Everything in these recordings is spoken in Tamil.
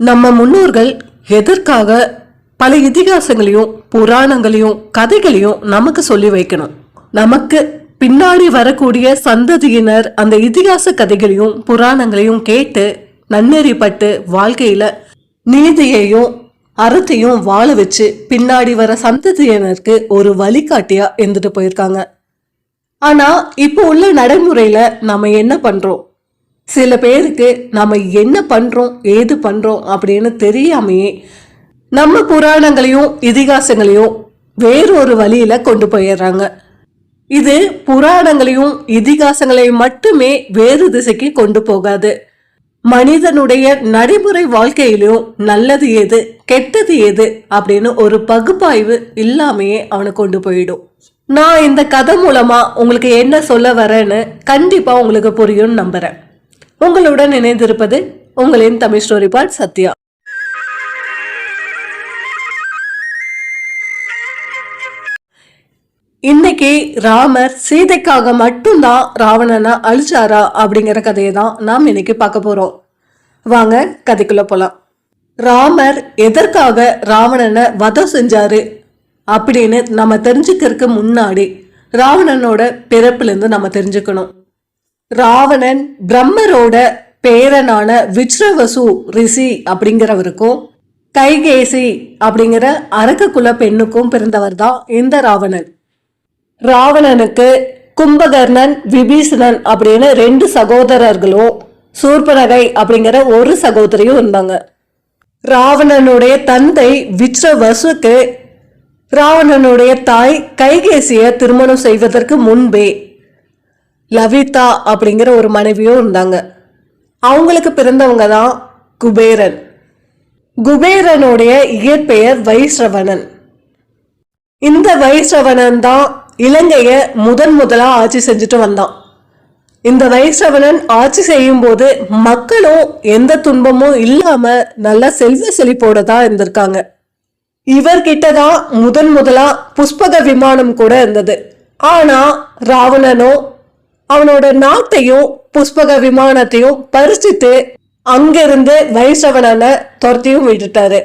நம்ம முன்னோர்கள் எதற்காக பல இதிகாசங்களையும் புராணங்களையும் கதைகளையும் நமக்கு சொல்லி வைக்கணும்? நமக்கு பின்னாடி வரக்கூடிய சந்ததியினர் அந்த இதிகாச கதைகளையும் புராணங்களையும் கேட்டு நன்னெறிப்பட்டு வாழ்க்கையில நீதியையும் அறத்தையும் வாழ வச்சு பின்னாடி வர சந்ததியினருக்கு ஒரு வழிகாட்டியா இருந்துட்டு போயிருக்காங்க. ஆனா இப்போ உள்ள நடைமுறையில நம்ம என்ன பண்றோம்? சில பேருக்கு நம்ம என்ன பண்றோம் ஏது பண்றோம் அப்படின்னு தெரியாமையே நம்ம புராணங்களையும் இதிகாசங்களையும் வேறொரு வழியில கொண்டு போயிடுறாங்க. இது புராணங்களையும் இதிகாசங்களையும் மட்டுமே வேறு திசைக்கு கொண்டு போகாது. மனிதனுடைய நடைமுறை வாழ்க்கையிலும் நல்லது எது கெட்டது எது அப்படின்னு ஒரு பகுப்பாய்வு இல்லாமையே அவனை கொண்டு போயிடும். நான் இந்த கதை மூலமா உங்களுக்கு என்ன சொல்ல வரேன்னு கண்டிப்பா உங்களுக்கு புரியும்னு நம்புறேன். உங்களுடன் இணைந்திருப்பது உங்களின் தமிழ் ஸ்டோரி பாட் சத்யா. இன்னைக்கு ராமர் சீதைக்காக மட்டும்தான் ராவணனை அழிச்சாரா அப்படிங்கிற கதையை தான் நாம் இன்னைக்கு பார்க்க போறோம். வாங்க கதைக்குள்ள போலாம். ராமர் எதற்காக ராவணனை வதம் செஞ்சாரு அப்படின்னு நம்ம தெரிஞ்சுக்கிறதுக்கு முன்னாடி ராவணனோட பிறப்புலேருந்து நம்ம தெரிஞ்சுக்கணும். ராவணன் பிரம்மரோட பேரனான விச்ரவசு ரிஷி அப்படிங்கிறவருக்கும் கைகேசி அப்படிங்கிற அரக்ககுல பெண்ணுக்கும் பிறந்தவர் தான் இந்த ராவணன். ராவணனுக்கு கும்பகர்ணன் விபீஷணன் அப்படின்னு ரெண்டு சகோதரர்களும் சூர்பனகை அப்படிங்கிற ஒரு சகோதரியும் இருந்தாங்க. ராவணனுடைய தந்தை விச்ரவசுக்கு ராவணனுடைய தாய் கைகேசியை திருமணம் செய்வதற்கு முன்பே லவிதா அப்படிங்கிற ஒரு மனைவியும் இருந்தாங்க. அவங்களுக்கு பிறந்தவங்க தான் குபேரன். குபேரனுடைய இயற்பெயர் வைஸ்ரவணன் இந்த வைஸ்ரவணன் தான் இலங்கைய முதன் முதலா ஆட்சி செஞ்சுட்டு வந்தான். இந்த வைஸ்ரவணன் ஆட்சி செய்யும் போது மக்களும் எந்த துன்பமும் இல்லாம நல்ல செல்வ செழிப்போட தான் இருந்திருக்காங்க. இவர்கிட்ட தான் முதன் முதலா புஷ்பக விமானம் கூட இருந்தது. ஆனா ராவணனோ அவனோட நாட்டையும் புஷ்பக விமானத்தையும் பறிச்சுட்டு அங்கிருந்து வைஷ்ணவனனை துரத்தியும் விட்டுட்டாரு.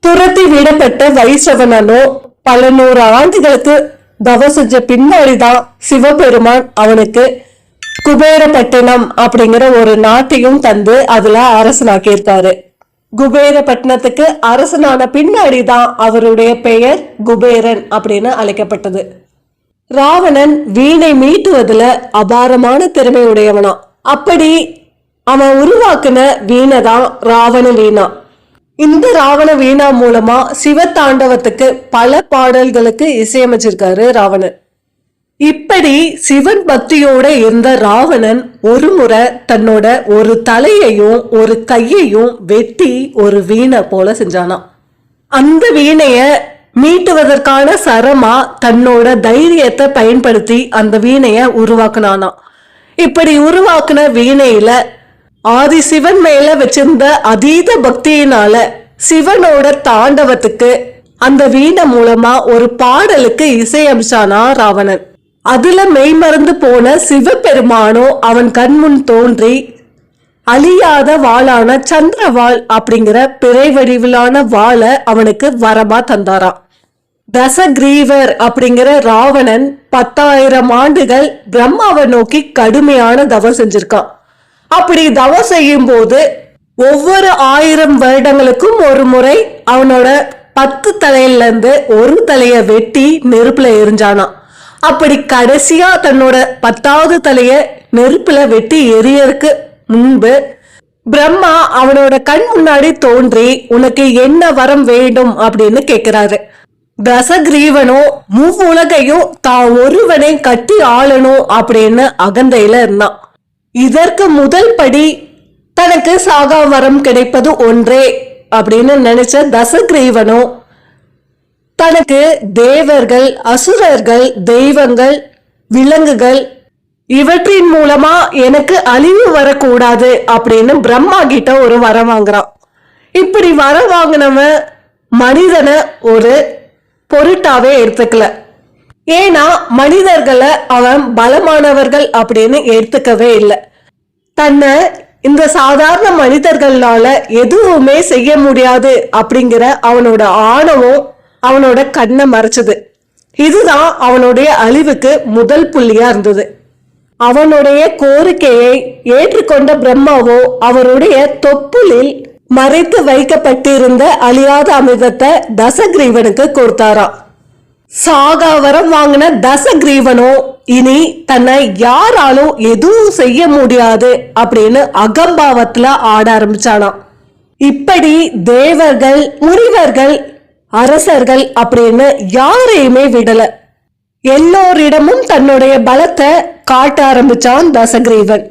துரத்தி விடப்பட்ட வைஷ்ணவனோ பல நூறு ஆண்டுகளுக்கு தவம் செஞ்ச பின்னாடிதான் சிவபெருமான் அவனுக்கு குபேரப்பட்டினம் அப்படிங்கிற ஒரு நாட்டையும் தந்து அதுல அரசனாக்கியிருக்காரு. குபேரப்பட்டினத்துக்கு அரசனான பின்னாடிதான் அவருடைய பெயர் குபேரன் அப்படின்னு அழைக்கப்பட்டது. ராவணன் வீணை மீட்டுவதுல அபாரமான திறமை உடையவனா அப்படி அவன் உருவாக்குன வீணை தான் ராவண வீணா. இந்த ராவண வீணா மூலமா சிவத்தாண்டவத்துக்கு பல பாடல்களுக்கு இசையமைச்சிருக்காரு ராவணன். இப்படி சிவன் பக்தியோட இருந்த ராவணன் ஒரு முறை தன்னோட ஒரு தலையையும் ஒரு கையையும் வெட்டி ஒரு வீணை போல செஞ்சானாம். அந்த வீணைய மீட்டுவதற்கான சரமா தன்னோட தைரியத்தை பயன்படுத்தி அந்த வீணைய உருவாக்குனானா. இப்படி உருவாக்குன வீணையில ஆதி சிவன் மேல வச்சிருந்த அதீத பக்தியினால சிவனோட தாண்டவத்துக்கு அந்த வீணை மூலமா ஒரு பாடலுக்கு இசையமைச்சானா ராவணன். அதுல மெய்மறந்து போன சிவபெருமானோ அவன் கண்முன் தோன்றி அழியாத வாளான சந்திரவாள் அப்படிங்கிற பிறை வடிவிலான வாளை அவனுக்கு வரமா தந்தாராம். தசகிரீவர் அப்படிங்கிற ராவணன் பத்தாயிரம் ஆண்டுகள் பிரம்மாவை நோக்கி கடுமையான தவம் செஞ்சிருக்கான். அப்படி தவம் செய்யும் போது ஒவ்வொரு ஆயிரம் வருடங்களுக்கும் ஒரு முறை அவனோட பத்து தலையில இருந்து ஒரு தலைய வெட்டி நெருப்புல எரிஞ்சானா. அப்படி கடைசியா தன்னோட பத்தாவது தலைய நெருப்புல வெட்டி எரியறதுக்கு முன்பு பிரம்மா அவனோட கண் முன்னாடி தோன்றி உனக்கு என்ன வரம் வேண்டும்? அப்படின்னு கேக்குறாரு. தசகிரீவனோ மூவுலகையும் தான் ஒருவனை கட்டி ஆளணும் அப்படின்னு அகந்தையில இருந்தான். இதற்கு முதல் படி தனக்கு சாகா வரம் கிடைப்பது ஒன்றே அப்படின்னு நினைச்ச தசகிரீவனோ தனக்கு தேவர்கள் அசுரர்கள் தெய்வங்கள் விலங்குகள் இவற்றின் மூலமா எனக்கு அழிவு வரக்கூடாது அப்படின்னு பிரம்மா கிட்ட ஒரு வரம் வாங்குறான். இப்படி வரம் வாங்கினவன் மனிதனை ஒரு பொருட்டாவே எடுத்துக்கல ஏன்னா மனிதர்களை அவன் பலமானவர்கள் அப்படின்னு எடுத்துக்கவே இல்லை. தன்னை இந்த சாதாரண மனிதர்களால எதுவுமே செய்ய முடியாது அப்படிங்கிற அவனோட ஆணவம் அவனோட கண்ணை மறைச்சது. இதுதான் அவனுடைய அழிவுக்கு முதல் புள்ளியா இருந்தது. அவனுடைய கோரிக்கையை ஏற்றுக்கொண்ட பிரம்மாவோ அவருடைய தொப்புளில் மறைத்து வைக்கப்பட்டிருந்த அழியாத அமிர்தத்தை தசகிரீவனுக்கு கொடுத்தாராம். சாகாவரம் வாங்கின தசகிரீவனோ இனி தன்னை யாராலும் எதுவும் செய்ய முடியாது அப்படின்னு அகம்பாவத்துல ஆட ஆரம்பிச்சானாம். இப்படி தேவர்கள் முனிவர்கள் அரசர்கள் அப்படின்னு யாரையுமே விடல. எல்லோரிடமும் தன்னுடைய பலத்தை காட்ட ஆரம்பிச்சான் தசகிரீவன்.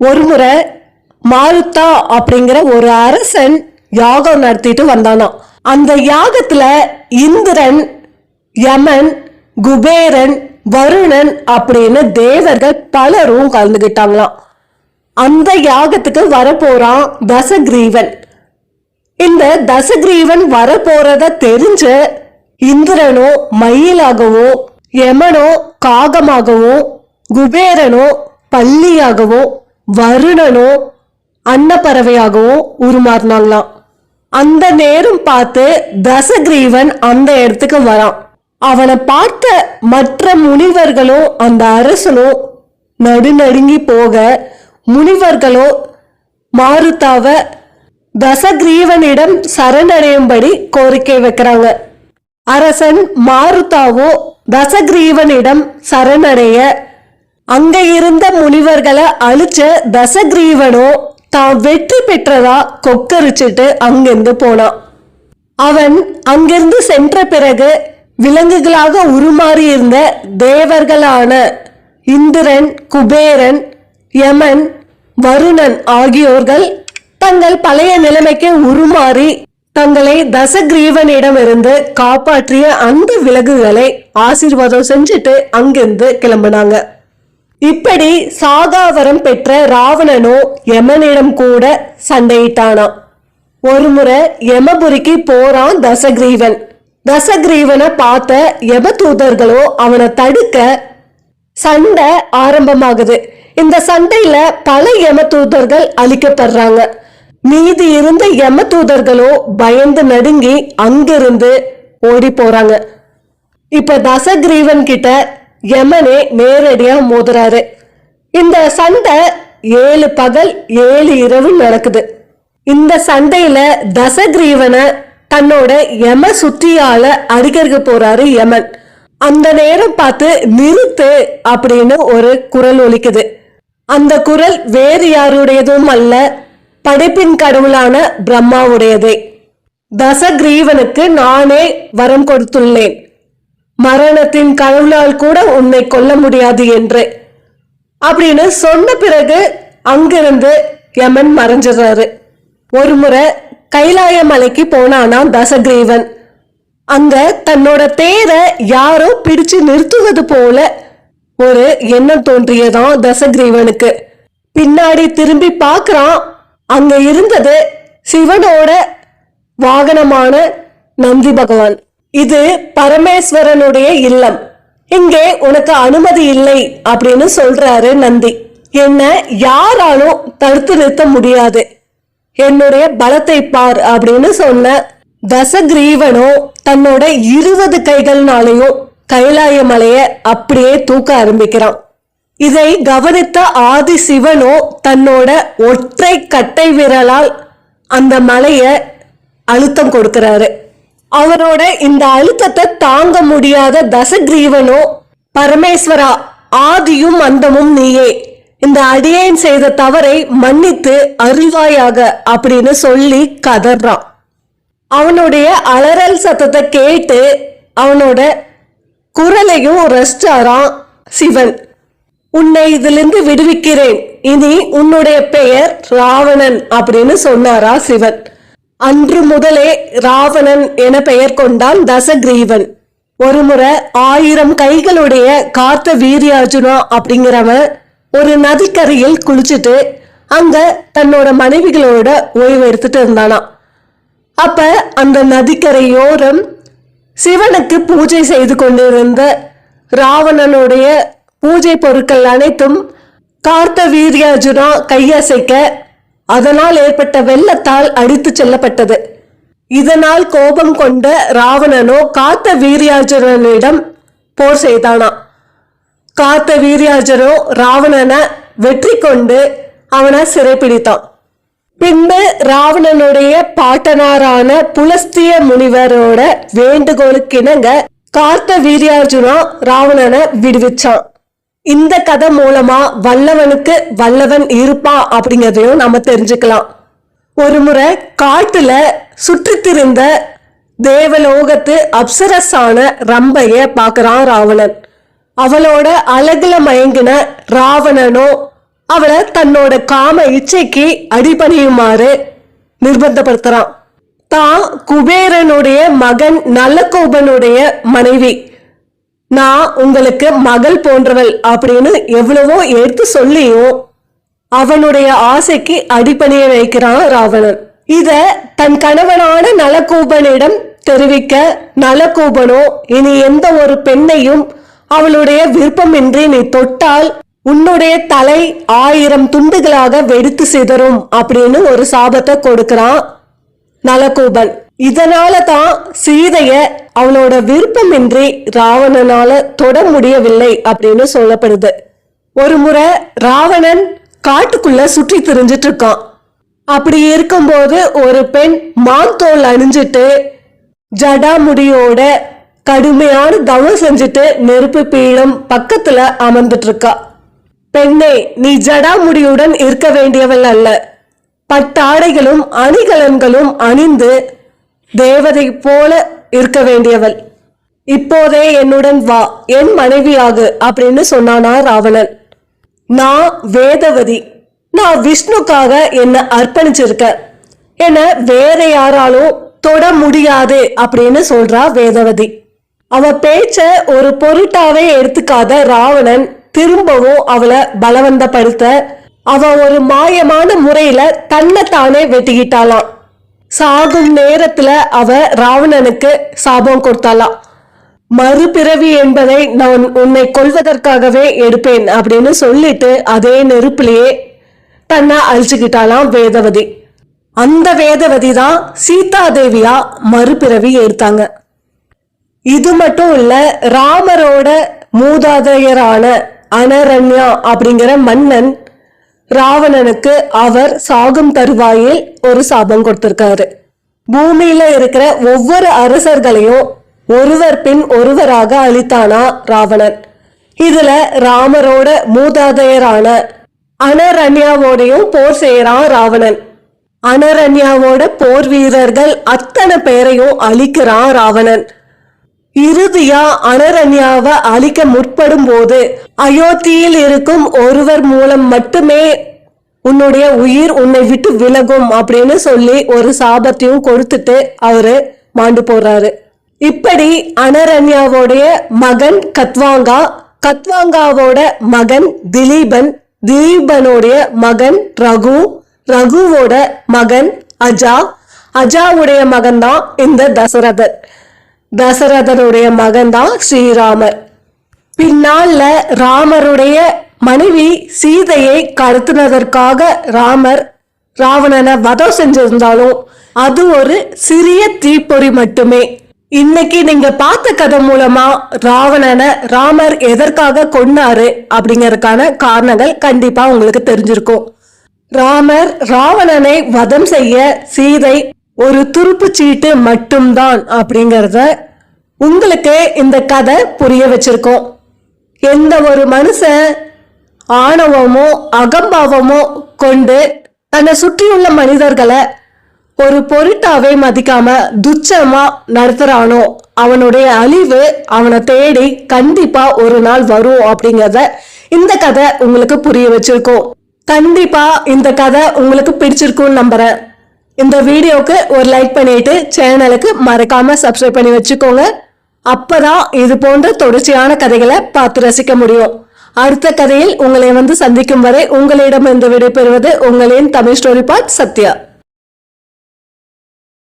ஒருமுறை மாருத்தா அப்படிங்கிற ஒரு அரசன் யாகம் நடத்திட்டு வந்தானாம் அந்த யாகத்துல இந்திரன் யமன் குபேரன் வருணன் அப்படின்னு தேவர்கள் பலரும் கலந்துகிட்டாங்களாம். அந்த யாகத்துக்கு வரப்போறான் தசகிரீவன். இந்த தசகிரீவன் வரப்போறத தெரிஞ்ச இந்திரனோ மயிலாகவோ யமனோ காகமாகவோ குபேரனோ பள்ளியாகவோ வருணனோ அன்னப்பறவையாகவும் உருமாறினாங்களாம் அந்த நேரம் பார்த்து தசகிரீவன் அந்த இடத்துக்கு வரான். அவனை பார்த்த மற்ற முனிவர்களும் அந்த அரசனும் நடுநடுங்கி போக முனிவர்களோ மாருத்தாவ தசகிரீவனிடம் சரணடையும்படி கோரிக்கை வைக்கிறாங்க. அரசன் மாருத்தாவோ தசகிரீவனிடம் சரணடைய அங்க இருந்த முனிவர்களை அழிச்ச தசகிரீவனோ தான் வெற்றி பெற்றதா கொக்கரிச்சிட்டு அங்கிருந்து போனான். அவன் அங்கிருந்து சென்ற பிறகு விலங்குகளாக உருமாறி இருந்த தேவர்களான இந்திரன் குபேரன் யமன் வருணன் ஆகியோர்கள் தங்கள் பழைய நிலைமைக்கு உருமாறி தங்களை தசகிரீவனிடமிருந்து காப்பாற்றிய அந்த விலங்குகளை ஆசீர்வாதம் செஞ்சுட்டு அங்கிருந்து கிளம்பினாங்க. இப்படி சாகாவரம் பெற்ற ராவணனோ யமனிடம் கூட சண்டையிட்டானாம் ஒருமுறை யமபுரிக்கு போறான் தசகிரீவன். தசகிரீவனை பார்த்த யமதூதர்களோ அவனை தடுக்க சண்டை ஆரம்பமாகுது. இந்த சண்டையில பல யமதூதர்கள் அழிக்கப்படுறாங்க. மீதி இருந்த யமதூதர்களோ பயந்து நடுங்கி அங்கிருந்து ஓடி போறாங்க. இப்ப தசகிரீவன் கிட்ட யமனே நேரடியா மோதுறாரு. இந்த சண்டை ஏழு பகல் ஏழு இரவு நடக்குது. இந்த சண்டையில தசகிரீவனை தன்னோட யம சுத்தியால அடிக்கடிக்க போறாரு யமன். அந்த நேரம் பார்த்து நிறுத்து அப்படின்னு ஒரு குரல் ஒலிக்குது. அந்த குரல் வேறு யாருடையதும் அல்ல படைப்பின் கடவுளான பிரம்மாவுடையதே. தசகிரீவனுக்கு நானே வரம் கொடுத்துள்ளேன். மரணத்தின் கடவுளால் கூட உன்னை கொல்ல முடியாது என்று. அப்படின்னு சொன்ன பிறகு அங்கிருந்து யமன் மறைஞ்சிடுறாரு. ஒரு முறை கைலாய மலைக்கு போனானா தசகிரீவன். அங்க தன்னோட தேரை யாரோ பிடிச்சு நிறுத்துவது போல ஒரு எண்ணம் தோன்றியதான் தசகிரீவனுக்கு. பின்னாடி திரும்பி பார்க்கறான். அங்க இருந்தது சிவனோட வாகனமான நந்தி பகவான். இது பரமேஸ்வரனுடைய இல்லம். இங்கே உனக்கு அனுமதி இல்லை அப்படின்னு சொல்றாரு நந்தி. என்ன யாராலும் தடுத்து நிறுத்த முடியாது. என்னுடைய பலத்தை பார் அப்படின்னு சொன்ன தசகிரீவனோ தன்னோட இருபது கைகள்னாலையும் கைலாய மலைய அப்படியே தூக்க ஆரம்பிக்கிறான். இதை கவனித்த ஆதி சிவனோ தன்னோட ஒற்றை கட்டை விரலால் அந்த மலைய அழுத்தம் கொடுக்கிறாரு. அவரோட இந்த அழுத்தத்தை தாங்க முடியாத தசகிரீவனோ பரமேஸ்வரா ஆதியும் அந்தமும் நீயே. இந்த அடியேன் செய்த தவறை மன்னித்து அறிவாயாக அப்படின்னு சொல்லி கதறான். அவனுடைய அலறல் சத்தத்தை கேட்டு அவனோட குரலையும் ரசிச்சாராம் சிவன். உன்னை இதிலிருந்து விடுவிக்கிறேன். இனி உன்னுடைய பெயர் ராவணன் அப்படின்னு சொன்னாரா சிவன். அன்று முதலே ராவணன் என பெயர் கொண்டான் தசகிரீவன். ஒருமுறை ஆயிரம் கைகளுடைய காத்த வீரியார்ஜுனா அப்படிங்கிறவன் ஒரு நதிக்கரையில் குளிச்சுட்டு அங்க தன்னோட மனைவிகளோட ஓய்வு எடுத்துட்டு இருந்தானாம். அப்ப அந்த நதிக்கரையோரம் சிவனுக்கு பூஜை செய்து கொண்டிருந்த ராவணனுடைய பூஜை பொருட்கள் அனைத்தும் கார்த்த வீரியார்ஜுனா கையசைக்க அதனால் ஏற்பட்ட வெள்ளத்தால் அடித்து செல்லப்பட்டது. இதனால் கோபம் கொண்ட ராவணனோ காத்த வீரியார்ஜுனனிடம் போர் செய்தானா? காத்த வீரியார்ஜனோ ராவணனை வெற்றி கொண்டு அவனை சிறைப்பிடித்தான். பின்பு ராவணனுடைய பாட்டனாரான புலஸ்திய முனிவரோட வேண்டுகோளுக்கிணங்க கார்த்த வீரியார்ஜுனா ராவணனை விடுவிச்சான். இந்த கதை மூலமா வல்லவனுக்கு வல்லவன் இருப்பான் அப்படிங்கறதையும் நம்ம தெரிஞ்சுக்கலாம். ஒரு முறை காட்டுல சுற்றித்திருந்த தேவலோகத்து அப்சரஸான ரம்பைய பார்க்குறான் ராவணன். அவளோட அழகுல மயங்கின ராவணனோ அவளை தன்னோட காம இச்சைக்கு அடிபணியுமாறு நிர்பந்தப்படுத்துறான். தான் குபேரனுடைய மகன் நல்லகோபனுடைய மனைவி. நான் உங்களுக்கு மகள் போன்றவள் அப்படின்னு எவ்வளவோ எடுத்து சொல்லியும் அவனுடைய ஆசைக்கு அடிப்பணிய வைக்கிறான் ராவணன். இத தன் கணவனான நலகூபனிடம் தெரிவிக்க நலகூபனோ இனி எந்த ஒரு பெண்ணையும் அவளுடைய விருப்பமின்றி நீ தொட்டால் உன்னுடைய தலை ஆயிரம் துண்டுகளாக வெடித்து சிதறும் அப்படின்னு ஒரு சாபத்தை கொடுக்கிறான் நலகூபன். இதனால தான் சீதைய அவனோட விருப்பமின்றி ராவணனால தொட முடியவில்லை அப்படின்னு சொல்லப்படுது. ஒரு முறை ராவணன் காட்டுக்குள்ள சுற்றி திரிஞ்சிட்டு இருக்கான். அப்படி இருக்கும்போது ஒரு பெண் மான் தோல் அணிஞ்சிட்டு ஜடாமுடியோட கடுமையான தவம் செஞ்சுட்டு நெருப்பு பீடம் பக்கத்துல அமர்ந்துட்டு இருக்கா. பெண்ணே நீ ஜடாமுடியுடன் இருக்க வேண்டியவள் அல்ல. பட்டாடைகளும் அணிகலன்களும் அணிந்து தேவதை போல இருக்க வேண்டியவள். இப்போதே என்னுடன் வா என் மனைவியாகு அப்படின்னு சொன்னானா ராவணன். நான் வேதவதி. நான் விஷ்ணுக்காக என்னை அர்ப்பணிச்சிருக்கேன் என்ன வேற யாராலும் தொட முடியாது அப்படின்னு சொல்றா வேதவதி. அவ பேச்ச ஒரு பொருட்டாவே எடுத்துக்காத ராவணன் திரும்பவும் அவளை பலவந்தப்படுத்த அவ ஒரு மாயமான முறையில தன்னைத்தானே வெட்டிக்கிட்டாளாம். சாகும் நேரத்துல அவ ராவணனுக்கு சாபம் கொடுத்தாளாம் மறுபிறவி என்பதை நான் உன்னை கொல்வதற்காகவே எடுப்பேன் அப்படின்னு சொல்லிட்டு அதே நெருப்பிலேயே தன்னை அழிச்சுக்கிட்டாலாம் வேதவதி. அந்த வேதவதி தான் சீதா தேவியா மறுபிறவி எடுத்தாங்க. இது மட்டும் இல்ல ராமரோட மூதாதையரான அனரண்யா அப்படிங்கிற மன்னன் ராவணனுக்கு அவர் சாகும் தருவாயில் ஒரு சாபம் கொடுத்திருக்காரு. பூமியில இருக்கிற ஒவ்வொரு அரசர்களையும் ஒருவர் பின் ஒருவராக அழித்தானா ராவணன்? இதுல ராமரோட மூதாதையரான அனரண்யாவோடையும் போர் செய்யறான் ராவணன். அனரண்யாவோட போர் வீரர்கள் அத்தனை பேரையும் அழிக்கிறான் ராவணன். இறுதியா அனரண்யாவை அழிக்க முற்படும் போது அயோத்தியில் இருக்கும் ஒருவர் மூலம் மட்டுமே உன்னுடைய உயிர் உன்னை விட்டு விலகும் அப்படின்னு சொல்லி ஒரு சாபத்தையும் கொடுத்துட்டு அவரு மாண்டு போறாரு. இப்படி அனரண்யாவோடைய மகன் கத்வாங்கா கத்வாங்காவோட மகன் திலீபன் திலீபனுடைய மகன் ரகு ரகுவோட மகன் அஜா. அஜாவுடைய மகன் தான் இந்த தசரதர். தசரதனுடைய மகன்தான் ஸ்ரீராமர். பின்னால ராமருடைய மனைவி சீதையை கடத்தினதற்காக ராமர் ராவணனை வதம் செஞ்சிருந்தாலும் அது ஒரு சிறிய தீப்பொறி மட்டுமே. இன்னைக்கு நீங்க பார்த்த கதை மூலமா ராவணனை ராமர் எதற்காக கொன்னாரு அப்படிங்கறதுக்கான காரணங்கள் கண்டிப்பா உங்களுக்கு தெரிஞ்சிருக்கும். ராமர் ராவணனை வதம் செய்ய சீதை ஒரு துருப்பு சீட்டு மட்டும்தான் அப்படிங்கிறத உங்களுக்கு இந்த கதை புரிய வச்சிருக்கோம். எந்த ஒரு மனுஷன் ஆணவமோ அகம்பாவமோ கொண்டு தன்னை சுற்றியுள்ள மனிதர்களை ஒரு பொருட்டாவே மதிக்காம துச்சமா நடத்துறானோ அவனுடைய அழிவு அவனை தேடி கண்டிப்பா ஒரு நாள் வரும் அப்படிங்கிறத இந்த கதை உங்களுக்கு புரிய வச்சிருக்கோம். கண்டிப்பா இந்த கதை உங்களுக்கு பிடிச்சிருக்கும்னு நம்புறேன். இந்த வீடியோக்கு ஒரு லைக் பண்ணிட்டு சேனலுக்கு மறக்காம சப்ஸ்கிரைப் பண்ணி வச்சுக்கோங்க. அப்பதான் இது போன்ற தொடர்ச்சியான கதைகளை பார்த்து ரசிக்க முடியும். அடுத்த கதையில் உங்களை வந்து சந்திக்கும் வரை உங்களிடம் இந்த விடைபெறுவது உங்களின் தமிழ் ஸ்டோரி பார்ட் சத்யா.